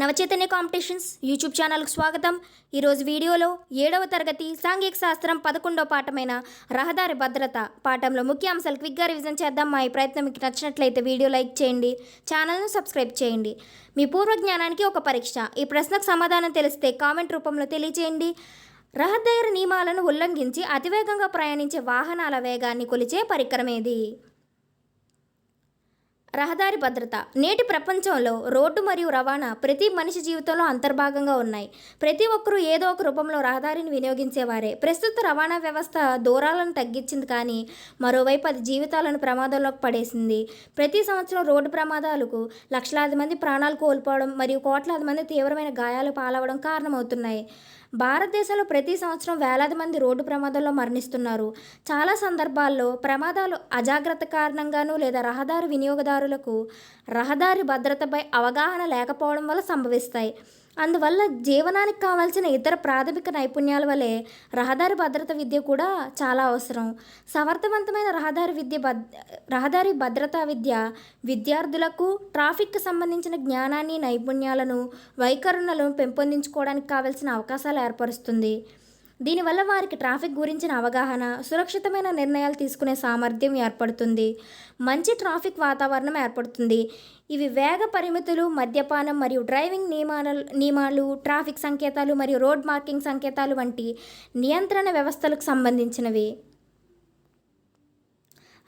Navachaitanya competitions YouTube ఛానల్కు స్వాగతం. ఈరోజు వీడియోలో ఏడవ తరగతి సాంఘిక శాస్త్రం పదకొండవ పాఠమైన రహదారి భద్రత పాఠంలో ముఖ్య అంశాలు క్విక్గా రివిజన్ చేద్దాం. మా ఈ ప్రయత్నం మీకు నచ్చినట్లయితే వీడియో లైక్ చేయండి ఛానల్ను సబ్స్క్రైబ్ చేయండి. మీ పూర్వ జ్ఞానానికి ఒక పరీక్ష. ఈ ప్రశ్నకు సమాధానం తెలిస్తే కామెంట్ రూపంలో తెలియజేయండి రహదారి నియమాలను ఉల్లంఘించి అతివేగంగా ప్రయాణించే వాహనాల వేగాన్ని కొలిచే పరికరం ఏది రహదారి భద్రత. నేటి ప్రపంచంలో రోడ్డు మరియు రవాణా ప్రతి మనిషి జీవితంలో అంతర్భాగంగా ఉన్నాయి. ప్రతి ఒక్కరూ ఏదో ఒక రూపంలో రహదారిని వినియోగించేవారే. ప్రస్తుత రవాణా వ్యవస్థ దూరాలను తగ్గించింది కానీ మరోవైపు అది జీవితాలను ప్రమాదంలోకి పడేసింది. ప్రతి సంవత్సరం రోడ్డు ప్రమాదాలకు లక్షలాది మంది ప్రాణాలు కోల్పోవడం మరియు కోట్లాది మంది తీవ్రమైన గాయాలు పాలవడం కారణమవుతున్నాయి. భారతదేశంలో ప్రతి సంవత్సరం వేలాది మంది రోడ్డు ప్రమాదంలో మరణిస్తున్నారు. చాలా సందర్భాల్లో ప్రమాదాలు అజాగ్రత్త కారణంగాను లేదా రహదారి వినియోగదారులకు రహదారి భద్రతపై అవగాహన లేకపోవడం వల్ల సంభవిస్తాయి. అందువల్ల జీవనానికి కావాల్సిన ఇతర ప్రాథమిక నైపుణ్యాల వలె రహదారి భద్రత విద్య కూడా చాలా అవసరం. సమర్థవంతమైన రహదారి విద్య భద్ రహదారి భద్రతా విద్య విద్యార్థులకు ట్రాఫిక్కి సంబంధించిన జ్ఞానాన్ని నైపుణ్యాలను వైఖరులను పెంపొందించుకోవడానికి కావాల్సిన అవకాశాలు ఏర్పరుస్తుంది. దీనివల్ల వారికి ట్రాఫిక్ గురించిన అవగాహన సురక్షితమైన నిర్ణయాలు తీసుకునే సామర్థ్యం ఏర్పడుతుంది. మంచి ట్రాఫిక్ వాతావరణం ఏర్పడుతుంది. ఇవి వేగ పరిమితులు మద్యపానం మరియు డ్రైవింగ్ నియమాల నియమాలు ట్రాఫిక్ సంకేతాలు మరియు రోడ్ మార్కింగ్ సంకేతాలు వంటి నియంత్రణ వ్యవస్థలకు సంబంధించినవి.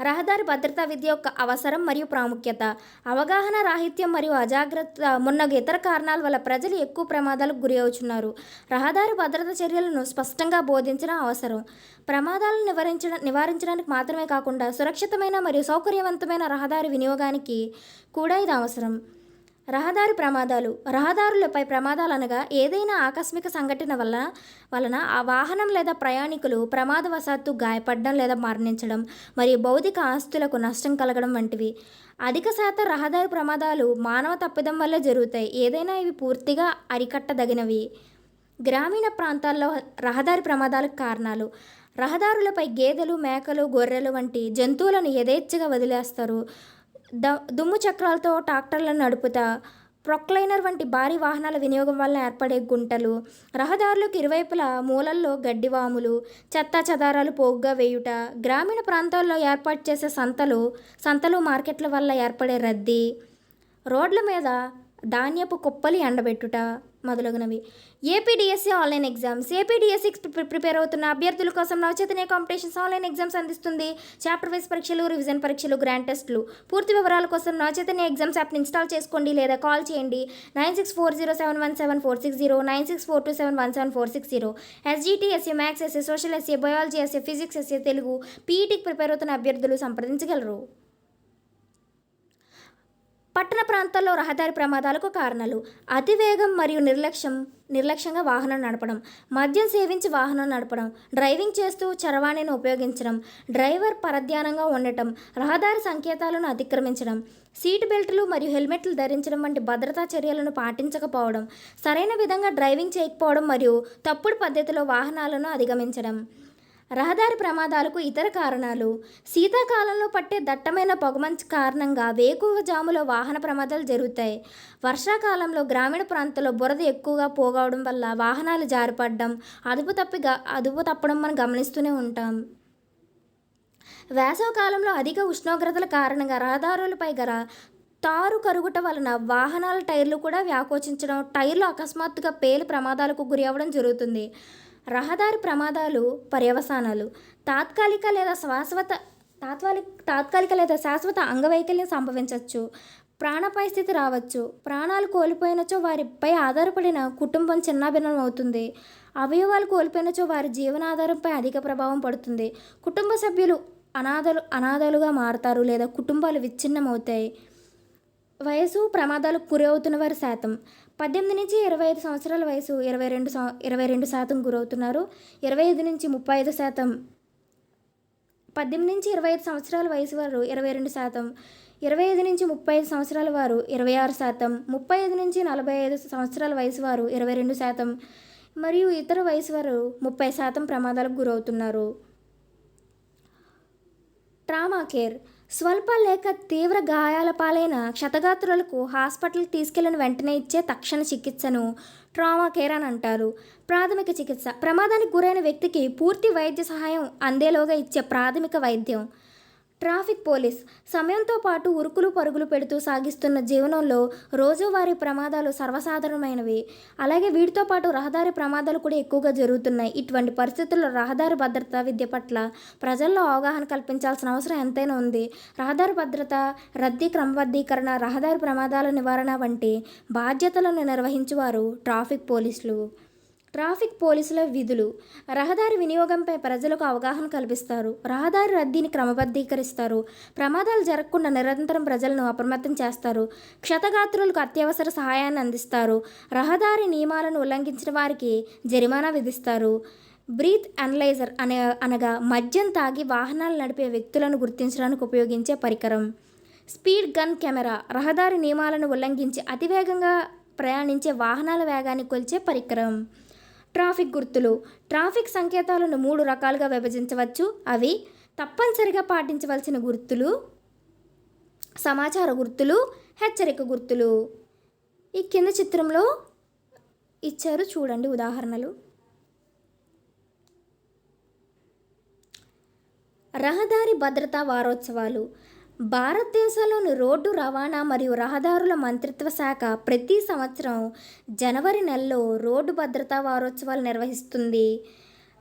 రహదారి భద్రతా విద్య యొక్క అవసరం మరియు ప్రాముఖ్యత. అవగాహన రాహిత్యం మరియు అజాగ్రత్త మున్నగు ఇతర కారణాల వల్ల ప్రజలు ఎక్కువ ప్రమాదాలకు గురి అవుతున్నారు రహదారి భద్రత చర్యలను స్పష్టంగా బోధించడం అవసరం. ప్రమాదాలను నివారించడం నివారించడానికి మాత్రమే కాకుండా సురక్షితమైన మరియు సౌకర్యవంతమైన రహదారి వినియోగానికి కూడా ఇది అవసరం. రహదారి ప్రమాదాలు. రహదారులపై ప్రమాదాలు అనగా ఏదైనా ఆకస్మిక సంఘటన వల్ల వలన ఆ వాహనం లేదా ప్రయాణికులు ప్రమాదవశాత్తు గాయపడడం లేదా మరణించడం మరియు భౌతిక ఆస్తులకు నష్టం కలగడం వంటివి. అధిక శాతం రహదారి ప్రమాదాలు మానవ తప్పిదం వల్ల జరుగుతాయి. ఏదైనా ఇవి పూర్తిగా అరికట్టదగినవి. గ్రామీణ ప్రాంతాల్లో రహదారి ప్రమాదాలకు కారణాలు. రహదారులపై గేదెలు మేకలు గొర్రెలు వంటి జంతువులను యథేచ్ఛగా వదిలేస్తారు. ద దుమ్ము చక్రాలతో ట్రాక్టర్లను నడుపుతా. ప్రొక్లైనర్ వంటి భారీ వాహనాల వినియోగం వల్ల ఏర్పడే గుంటలు రహదారులకు ఇరువైపులా మూలల్లో గడ్డివాములు చెత్త చెదారాలు పోగుగా వేయుట గ్రామీణ ప్రాంతాల్లో ఏర్పాటు చేసే సంతలు సంతలు మార్కెట్ల వల్ల ఏర్పడే రద్దీ రోడ్ల మీద ధాన్యపు కుప్పలు ఎండబెట్టుట. మొదలగునవి. APDSC online exams. APDSC prepare అవుతున్న అభ్యర్థుల కోసం నవచైతన్య కాంపిటీషన్స్ ఆన్లైన్ ఎగ్జామ్స్ అందిస్తుంది. చాప్టర్ వైస్ పరీక్షలు రివిజన్ పరీక్షలు గ్రాండ్ టెస్టులు. పూర్తి వివరాల కోసం నవచైతన్య ఎగ్జామ్స్ యాప్ని ఇన్స్టాల్ చేసుకోండి లేదా కాల్ చేయండి. Nine six four zero seven one seven four six zero nine six four two seven one seven four six zero. SGT SA maths SA social SA biology SA physics SA Telugu పీఈటీకి prepare అవుతున్న అభ్యర్థులు సంప్రదించగలరు. పట్టణ ప్రాంతాల్లో రహదారి ప్రమాదాలకు కారణాలు అతివేగం మరియు నిర్లక్ష్యం నిర్లక్ష్యంగా వాహనం నడపడం మద్యం సేవించి వాహనం నడపడం డ్రైవింగ్ చేస్తూ చరవాణిని ఉపయోగించడం డ్రైవర్ పరధ్యానంగా ఉండటం రహదారి సంకేతాలను అతిక్రమించడం సీట్ బెల్టులు మరియు హెల్మెట్లు ధరించడం వంటి భద్రతా చర్యలను పాటించకపోవడం సరైన విధంగా డ్రైవింగ్ చేయకపోవడం మరియు తప్పుడు పద్ధతిలో వాహనాలను అధిగమించడం. రహదారి ప్రమాదాలకు ఇతర కారణాలు. శీతాకాలంలో పట్టే దట్టమైన పొగమంచు కారణంగా వేకువజాములో వాహన ప్రమాదాలు జరుగుతాయి. వర్షాకాలంలో గ్రామీణ ప్రాంతాల్లో బురద ఎక్కువగా పోగవడం వల్ల వాహనాలు జారిపడడం అదుపు తప్పి అదుపు తప్పడం మనం గమనిస్తూనే ఉంటాం. వేసవకాలంలో అధిక ఉష్ణోగ్రతల కారణంగా రహదారులపై గల తారు కరుగుట వలన వాహనాల టైర్లు కూడా వ్యాకోచించడం టైర్లు అకస్మాత్తుగా పేలి ప్రమాదాలకు గురి అవ్వడం జరుగుతుంది. రహదారి ప్రమాదాలు పర్యవసానాలు తాత్కాలిక లేదా శాశ్వత తాత్కాలిక తాత్కాలిక లేదా శాశ్వత అంగవైకల్యం సంభవించవచ్చు ప్రాణ స్థితి రావచ్చు ప్రాణాలు కోల్పోయినచో వారిపై ఆధారపడిన కుటుంబం చిన్నాభిన్నం అవుతుంది అవయవాలు కోల్పోయినచో వారి జీవనాధారంపై అధిక ప్రభావం పడుతుంది కుటుంబ సభ్యులు అనాథలు అనాథలుగా మారతారు లేదా కుటుంబాలు విచ్ఛిన్నమవుతాయి. వయసు ప్రమాదాలకు గురి అవుతున్న వారి శాతం పద్దెనిమిది నుంచి ఇరవై ఐదు సంవత్సరాల వయసు ఇరవై రెండు ఇరవై రెండు శాతం గురవుతున్నారు. ఇరవై ఐదు నుంచి ముప్పై ఐదు శాతం పద్దెనిమిది నుంచి ఇరవై ఐదు సంవత్సరాల వయసు వారు ఇరవై రెండు శాతం ఇరవై ఐదు నుంచి ముప్పై ఐదు సంవత్సరాల వారు ఇరవై ఆరు శాతం ముప్పై ఐదు నుంచి నలభై ఐదు సంవత్సరాల వయసు వారు ఇరవై రెండు శాతం మరియు ఇతర వయసు వారు ముప్పై శాతం ప్రమాదాలకు గురవుతున్నారు. ట్రామా కేర్ స్వల్ప లేక తీవ్ర గాయాల పాలైన క్షతగాత్రులకు హాస్పిటల్కి తీసుకెళ్ళిన వెంటనే ఇచ్చే తక్షణ చికిత్సను ట్రామా కేర్ అని అంటారు. ప్రాథమిక చికిత్స. ప్రమాదానికి గురైన వ్యక్తికి పూర్తి వైద్య సహాయం అందేలోగా ఇచ్చే ప్రాథమిక వైద్యం. ట్రాఫిక్ పోలీస్ సమయంతో పాటు ఉరుకులు పరుగులు పెడుతూ సాగిస్తున్న జీవనంలో రోజువారీ ప్రమాదాలు సర్వసాధారణమైనవి. అలాగే వీటితో పాటు రహదారి ప్రమాదాలు కూడా ఎక్కువగా జరుగుతున్నాయి. ఇటువంటి పరిస్థితుల్లో రహదారి భద్రత విద్య పట్ల ప్రజల్లో అవగాహన కల్పించాల్సిన అవసరం ఎంతైనా ఉంది. రహదారి భద్రత రద్దీ క్రమబద్ధీకరణ రహదారి ప్రమాదాల నివారణ వంటి బాధ్యతలను నిర్వహించేవారు ట్రాఫిక్ పోలీసులు. ట్రాఫిక్ పోలీసుల విధులు. రహదారి వినియోగంపై ప్రజలకు అవగాహన కల్పిస్తారు. రహదారి రద్దీని క్రమబద్ధీకరిస్తారు. ప్రమాదాలు జరగకుండా నిరంతరం ప్రజలను అప్రమత్తం చేస్తారు. క్షతగాత్రులకు అత్యవసర సహాయాన్ని అందిస్తారు. రహదారి నియమాలను ఉల్లంఘించిన వారికి జరిమానా విధిస్తారు. బ్రీత్ అనలైజర్ అనే అనగా మద్యం తాగి వాహనాలు నడిపే వ్యక్తులను గుర్తించడానికి ఉపయోగించే పరికరం. స్పీడ్ గన్ కెమెరా రహదారి నియమాలను ఉల్లంఘించి అతివేగంగా ప్రయాణించే వాహనాల వేగాన్ని కొలిచే పరికరం. ట్రాఫిక్ గుర్తులు. ట్రాఫిక్ సంకేతాలను మూడు రకాలుగా విభజించవచ్చు. అవి తప్పనిసరిగా పాటించవలసిన గుర్తులు సమాచార గుర్తులు హెచ్చరిక గుర్తులు. ఈ కింద చిత్రంలో ఇచ్చారు చూడండి ఉదాహరణలు. రహదారి భద్రతా వారోత్సవాలు. భారతదేశంలోని రోడ్డు రవాణా మరియు రహదారుల మంత్రిత్వ శాఖ ప్రతి సంవత్సరం జనవరి నెలలో రోడ్డు భద్రతా వారోత్సవాలు నిర్వహిస్తుంది.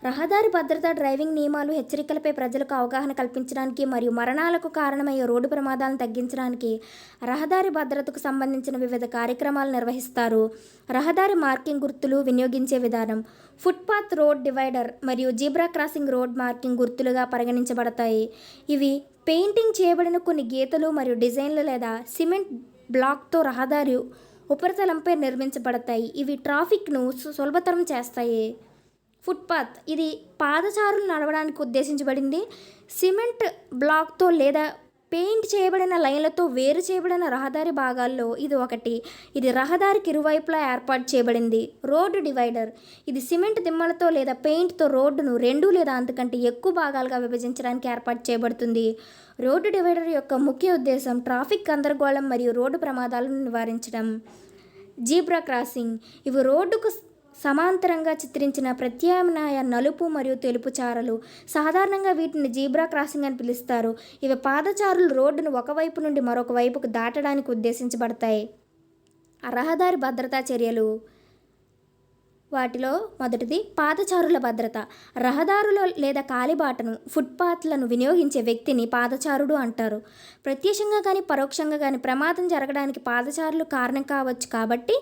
రహదారి భద్రత డ్రైవింగ్ నియమాలు హెచ్చరికలపై ప్రజలకు అవగాహన కల్పించడానికి మరియు మరణాలకు కారణమయ్యే రోడ్డు ప్రమాదాలను తగ్గించడానికి రహదారి భద్రతకు సంబంధించిన వివిధ కార్యక్రమాలు నిర్వహిస్తారు. రహదారి మార్కింగ్ గుర్తులు వినియోగించే విధానం ఫుట్పాత్ రోడ్ డివైడర్ మరియు జీబ్రా క్రాసింగ్ రోడ్ మార్కింగ్ గుర్తులుగా పరిగణించబడతాయి. ఇవి పెయింటింగ్ చేయబడిన కొన్ని గీతలు మరియు డిజైన్లు లేదా సిమెంట్ బ్లాక్తో రహదారి ఉపరితలంపై నిర్మించబడతాయి. ఇవి ట్రాఫిక్ను సు- సులభతరం చేస్తాయి. ఫుట్పాత్. ఇది పాదచారులు నడవడానికి ఉద్దేశించబడింది. సిమెంట్ బ్లాక్తో లేదా పెయింట్ చేయబడిన లైన్లతో వేరు చేయబడిన రహదారి భాగాల్లో ఇది ఒకటి. ఇది రహదారికి ఇరువైపులా ఏర్పాటు చేయబడింది. Road divider. ఇది సిమెంట్ దిమ్మలతో లేదా పెయింట్తో రోడ్డును రెండు లేదా అంతకంటే ఎక్కువ భాగాలుగా విభజించడానికి ఏర్పాటు చేయబడుతుంది. రోడ్డు డివైడర్ యొక్క ముఖ్య ఉద్దేశం ట్రాఫిక్ గందరగోళం మరియు రోడ్డు ప్రమాదాలను నివారించడం. Zebra crossing. ఇవి రోడ్డుకు సమాంతరంగా చిత్రించిన ప్రత్యామ్నాయ నలుపు మరియు తెలుపు చారలు సాధారణంగా వీటిని జీబ్రా క్రాసింగ్ అని పిలుస్తారు. ఇవి పాదచారులు రోడ్డును ఒకవైపు నుండి మరొక వైపుకు దాటడానికి ఉద్దేశించబడతాయి. రహదారి భద్రతా చర్యలు. వాటిలో మొదటిది పాదచారుల భద్రత. రహదారులు లేదా కాలిబాటను ఫుట్పాత్లను వినియోగించే వ్యక్తిని పాదచారుడు అంటారు. ప్రత్యక్షంగా కానీ పరోక్షంగా కానీ ప్రమాదం జరగడానికి పాదచారులు కారణం కావచ్చు కాబట్టి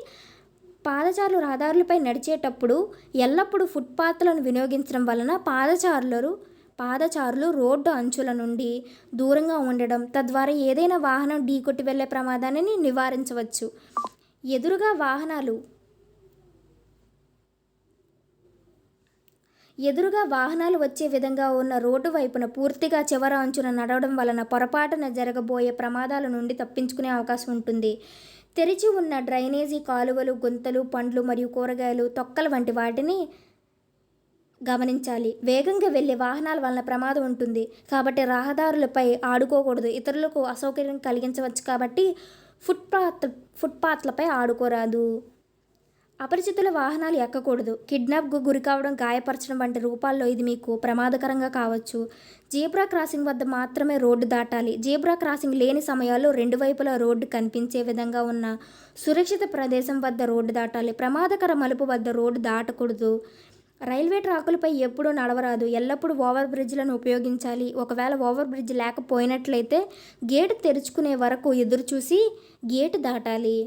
పాదచారులు రహదారులపై నడిచేటప్పుడు ఎల్లప్పుడూ ఫుట్పాత్లను వినియోగించడం వలన పాదచారులు పాదచారులు రోడ్డు అంచుల నుండి దూరంగా ఉండడం తద్వారా ఏదైనా వాహనం ఢీకొట్టి వెళ్ళే ప్రమాదాన్ని నివారించవచ్చు. ఎదురుగా వాహనాలు ఎదురుగా వాహనాలు వచ్చే విధంగా ఉన్న రోడ్డు వైపున పూర్తిగా చివర అంచున నడవడం వలన పొరపాటున జరగబోయే ప్రమాదాల నుండి తప్పించుకునే అవకాశం ఉంటుంది. తెరిచి ఉన్న డ్రైనేజీ కాలువలు గుంతలు పండ్లు మరియు కూరగాయలు తొక్కలు వంటి వాటిని గమనించాలి. వేగంగా వెళ్ళే వాహనాల వలన ప్రమాదం ఉంటుంది. కాబట్టి రహదారులపై ఆడుకోకూడదు. ఇతరులకు అసౌకర్యం కలిగించవచ్చు కాబట్టి ఫుట్పాత్ ఫుట్పాత్లపై ఆడుకోరాదు. అపరిచితుల వాహనాలు ఎక్కకూడదు. కిడ్నాప్కు గురి కావడం గాయపరచడం వంటి రూపాల్లో ఇది మీకు ప్రమాదకరంగా కావచ్చు. జీబ్రా క్రాసింగ్ వద్ద మాత్రమే రోడ్డు దాటాలి. జీబ్రా క్రాసింగ్ లేని సమయాల్లో రెండు వైపులా రోడ్డు కనిపించే విధంగా ఉన్న సురక్షిత ప్రదేశం వద్ద రోడ్డు దాటాలి. ప్రమాదకర మలుపు వద్ద రోడ్డు దాటకూడదు. రైల్వే ట్రాకులపై ఎప్పుడూ నడవరాదు. ఎల్లప్పుడూ ఓవర్ బ్రిడ్జ్లను ఉపయోగించాలి. ఒకవేళ ఓవర్ బ్రిడ్జ్ లేకపోయినట్లయితే గేటు తెరుచుకునే వరకు ఎదురు చూసి గేటు దాటాలి.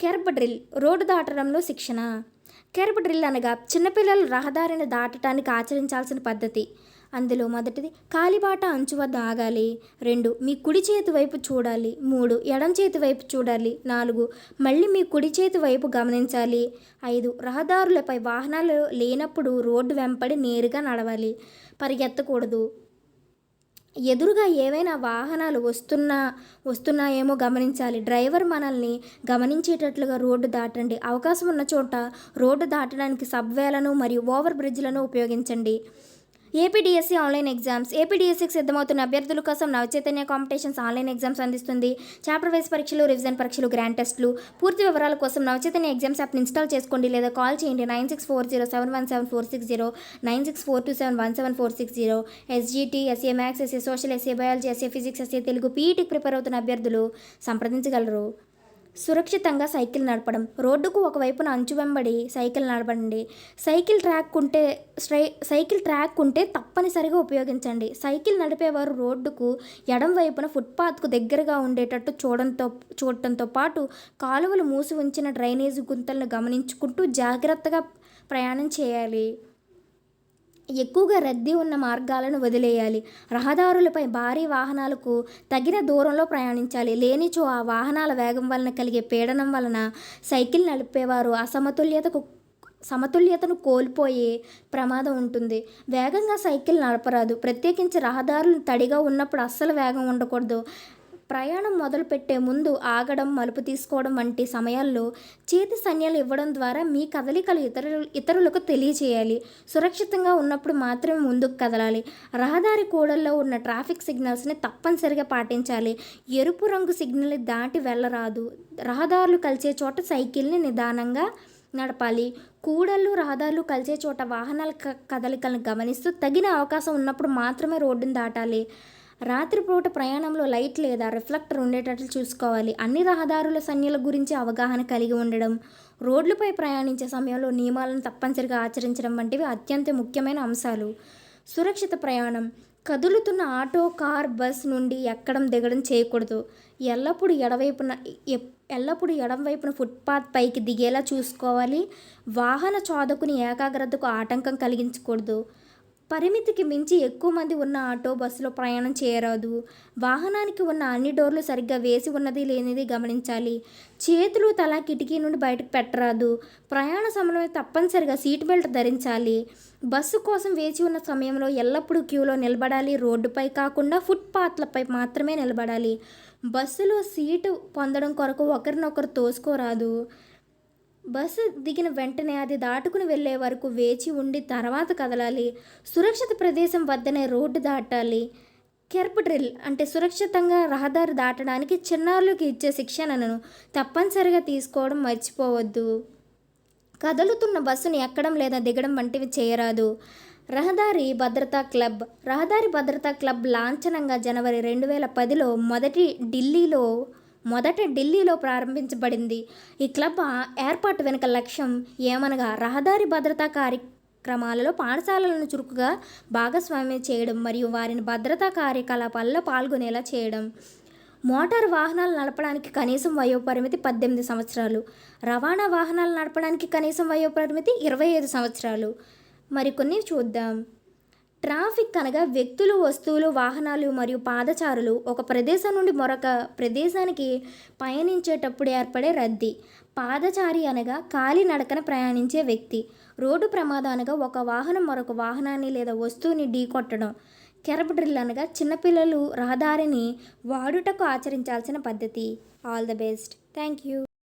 కెర్బ్ డ్రిల్ రోడ్డు దాటడంలో శిక్షణ. కెర్బ్ డ్రిల్ అనగా చిన్నపిల్లలు రహదారిని దాటడానికి ఆచరించాల్సిన పద్ధతి. అందులో మొదటిది కాలిబాట అంచు వద్ద ఆగాలి. రెండు మీ కుడి చేతి వైపు చూడాలి. మూడు ఎడం చేతి వైపు చూడాలి. నాలుగు మళ్ళీ మీ కుడి చేతి వైపు గమనించాలి. ఐదు రహదారులపై వాహనాలు లేనప్పుడు రోడ్డు వెంపడి నేరుగా నడవాలి. పరిగెత్తకూడదు. ఎదురుగా ఏవైనా వాహనాలు వస్తున్నా వస్తున్నాయేమో గమనించాలి. డ్రైవర్ మనల్ని గమనించేటట్లుగా రోడ్డు దాటండి. అవకాశం ఉన్న చోట రోడ్డు దాటడానికి సబ్వేలను మరియు ఓవర్ బ్రిడ్జ్లను ఉపయోగించండి. APDSC online exams. ఏపీడీఎస్సీకి సిద్ధమవుతున్న అభ్యర్థుల కోసం నవచైతన్య కాంపిటీషన్స్ ఆన్లైన్ ఎగ్జామ్స్ అందిస్తుంది. చాప్టర్ వైస్ పరీక్షలు రివిజన్ పరీక్షలు గ్రాండ్ టెస్టులు. పూర్తి వివరాల కోసం నవచైతన్య ఎగ్జామ్స్ యాప్ని ఇన్స్టాల్ చేసుకోండి లేదా కాల్ చేయండి nine six four zero seven one seven four six zero nine six four two seven one seven four six zero. SGT SA maths SA social SA biology SA physics SA Telugu పీఈటీకి prepare అవుతున్న అభ్యర్థులు సంప్రదించగలరు. సురక్షితంగా cycle నడపడం. రోడ్డుకు ఒకవైపున అంచు వెంబడి cycle నడపండి. సైకిల్ ట్రాక్ ఉంటే స్ట్రై సైకిల్ ట్రాక్ ఉంటే తప్పనిసరిగా ఉపయోగించండి. సైకిల్ నడిపేవారు రోడ్డుకు ఎడం వైపున ఫుట్పాత్కు దగ్గరగా ఉండేటట్టు చూడంతో చూడటంతో పాటు కాలువలు మూసి ఉంచిన డ్రైనేజీ గుంతలను గమనించుకుంటూ జాగ్రత్తగా ప్రయాణం చేయాలి. ఎక్కువగా రద్దీ ఉన్న మార్గాలను వదిలేయాలి. రహదారులపై భారీ వాహనాలకు తగిన దూరంలో ప్రయాణించాలి. లేనిచో ఆ వాహనాల వేగం వలన కలిగే పీడనం వలన సైకిల్ నడిపేవారు అసమతుల్యతకు సమతుల్యతను కోల్పోయే ప్రమాదం ఉంటుంది. వేగంగా సైకిల్ నడపరాదు. ప్రత్యేకించి రహదారులు తడిగా ఉన్నప్పుడు అస్సలు వేగం ఉండకూడదు. ప్రయాణం మొదలుపెట్టే ముందు ఆగడం మలుపు తీసుకోవడం వంటి సమయాల్లో చేతి సన్యాలు ఇవ్వడం ద్వారా మీ కదలికలు ఇతరులు ఇతరులకు తెలియచేయాలి. సురక్షితంగా ఉన్నప్పుడు మాత్రమే ముందుకు కదలాలి. రహదారి కూడల్లో ఉన్న ట్రాఫిక్ సిగ్నల్స్ని తప్పనిసరిగా పాటించాలి. ఎరుపు రంగు సిగ్నల్ని దాటి వెళ్ళరాదు. రహదారులు కలిసే చోట సైకిల్ని నిదానంగా నడపాలి. కూడళ్ళు రహదారులు కలిసే చోట వాహనాల క- కదలికలను గమనిస్తూ తగిన అవకాశం ఉన్నప్పుడు మాత్రమే రోడ్డును దాటాలి. రాత్రిపూట ప్రయాణంలో లైట్ లేదా రిఫ్లెక్టర్ ఉండేటట్లు చూసుకోవాలి. అన్ని రహదారుల సంఖ్యల గురించి అవగాహన కలిగి ఉండడం రోడ్లపై ప్రయాణించే సమయంలో నియమాలను తప్పనిసరిగా ఆచరించడం వంటివి అత్యంత ముఖ్యమైన అంశాలు. సురక్షిత ప్రయాణం. కదులుతున్న ఆటో కార్ బస్ నుండి ఎక్కడం దిగడం చేయకూడదు. ఎల్లప్పుడూ ఎడవైపున ఎల్లప్పుడూ ఎడం వైపున ఫుట్పాత్ పైకి దిగేలా చూసుకోవాలి. వాహన చోదకుని ఏకాగ్రతకు ఆటంకం కలిగించకూడదు. పరిమితికి మించి ఎక్కువ మంది ఉన్న ఆటో బస్సులో ప్రయాణం చేయరాదు. వాహనానికి ఉన్న అన్ని డోర్లు సరిగ్గా వేసి ఉన్నది లేనిది గమనించాలి. చేతులు తల కిటికీ నుండి బయటకు పెట్టరాదు. ప్రయాణ సమయంలో తప్పనిసరిగా సీట్ బెల్ట్ ధరించాలి. బస్సు కోసం వేచి ఉన్న సమయంలో ఎల్లప్పుడూ క్యూలో నిలబడాలి. రోడ్డుపై కాకుండా ఫుట్పాత్లపై మాత్రమే నిలబడాలి. బస్సులో సీటు పొందడం కొరకు ఒకరినొకరు తోసుకోరాదు. బస్సు దిగిన వెంటనే అది దాటుకుని వెళ్ళే వరకు వేచి ఉండి తర్వాత కదలాలి. సురక్షిత ప్రదేశం వద్దనే రోడ్డు దాటాలి. కెర్ప్ డ్రిల్ అంటే సురక్షితంగా రహదారి దాటడానికి చిన్నారులకు ఇచ్చే శిక్షణను తప్పనిసరిగా తీసుకోవడం మర్చిపోవద్దు. కదులుతున్న బస్సును ఎక్కడం లేదా దిగడం వంటివి చేయరాదు. రహదారి భద్రతా క్లబ్. రహదారి భద్రతా క్లబ్ లాంఛనంగా జనవరి రెండు వేల పదిలో మొదటి ఢిల్లీలో మొదట ఢిల్లీలో ప్రారంభించబడింది. ఈ క్లబ్ ఏర్పాటు వెనుక లక్ష్యం ఏమనగా రహదారి భద్రతా కార్యక్రమాలలో పాఠశాలలను చురుకుగా భాగస్వామ్యం చేయడం మరియు వారిని భద్రతా కార్యకలాపాల్లో పాల్గొనేలా చేయడం. మోటారు వాహనాలు నడపడానికి కనీసం వయోపరిమితి పద్దెనిమిది సంవత్సరాలు. రవాణా వాహనాలు నడపడానికి కనీసం వయోపరిమితి ఇరవై ఐదు సంవత్సరాలు. మరికొన్ని చూద్దాం. ట్రాఫిక్ అనగా వ్యక్తులు వస్తువులు వాహనాలు మరియు పాదచారులు ఒక ప్రదేశం నుండి మరొక ప్రదేశానికి పయనించేటప్పుడు ఏర్పడే రద్దీ. పాదచారి అనగా కాలి నడకన ప్రయాణించే వ్యక్తి. రోడ్డు ప్రమాదం అనగా ఒక వాహనం మరొక వాహనాన్ని లేదా వస్తువుని ఢీకొట్టడం కెరబ్ డ్రిల్ అనగా చిన్నపిల్లలు రహదారిని వాడుటకు ఆచరించాల్సిన పద్ధతి. All the best. Thank you